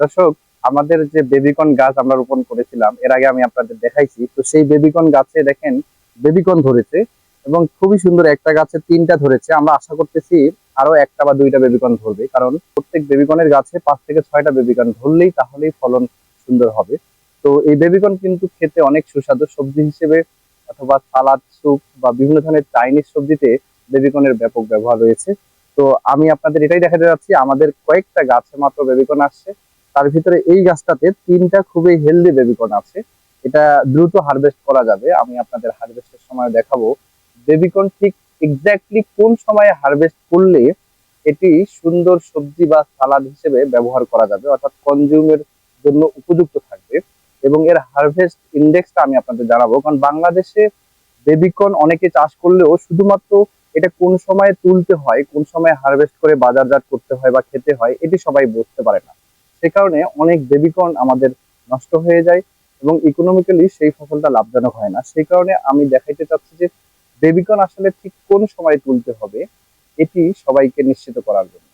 দর্শক, আমাদের যে বেবিকন গাছ আমরা রোপণ করেছিলাম, এর আগে আমি আপনাদের দেখাইছি, তো সেই বেবিকন গাছে দেখেন বেবিকন ধরেছে এবং খুবই সুন্দর একটা গাছে তিনটা ধরেছে। আমরা আশা করতেছি আরও একটা বা দুইটা বেবিকন ধরবে, কারণ প্রত্যেক বেবিকনের গাছে পাঁচ থেকে ছয়টা বেবিকন ধরলেই তাহলেই ফলন সুন্দর হবে। তো এই বেবিকন কিন্তু খেতে অনেক সুস্বাদু। সবজি হিসেবে অথবা সালাদ, স্যুপ বা বিভিন্ন ধরনের চাইনিজ সবজিতে বেবিকনের ব্যাপক ব্যবহার রয়েছে। তো আমি আপনাদের এটাই দেখাতে যাচ্ছি, আমাদের কয়েকটা গাছে মাত্র বেবিকন আসছে। তার ভিতরে এই গাছটাতে তিনটা খুবই হেলদি বেবিকন আছে। এটা দ্রুত হারভেস্ট করা যাবে। আমি আপনাদের হারভেস্টের সময় দেখাবো। বেবিকন ঠিক এক্স্যাক্টলি কোন সময়ে হারভেস্ট করলে এটি সুন্দর সবজি বা সালাদ হিসেবে ব্যবহার করা যাবে, অর্থাৎ কনজিউমের জন্য উপযুক্ত থাকবে। এবং এর হারভেস্ট ইন্ডেক্সটা আমি আপনাদের জানাব। কারণ বাংলাদেশে বেবিকন অনেকে চাষ করলেও শুধুমাত্র এটা কোন সময়ে তুলতে হয়, কোন সময়ে হারভেস্ট করে বাজারজাত করতে হয় বা খেতে হয়, এটি সবাই বুঝতে পারে না। সে কারণে অনেক বেবিকর্ন আমাদের নষ্ট হয়ে যায় এবং ইকোনমিক্যালি সেই ফসলটা লাভজনক হয় না। সেই কারণে আমি দেখাইতে চাচ্ছি যে বেবিকর্ন আসলে ঠিক কোন সময় তুলতে হবে, এটি সবাইকে নিশ্চিত করার জন্য।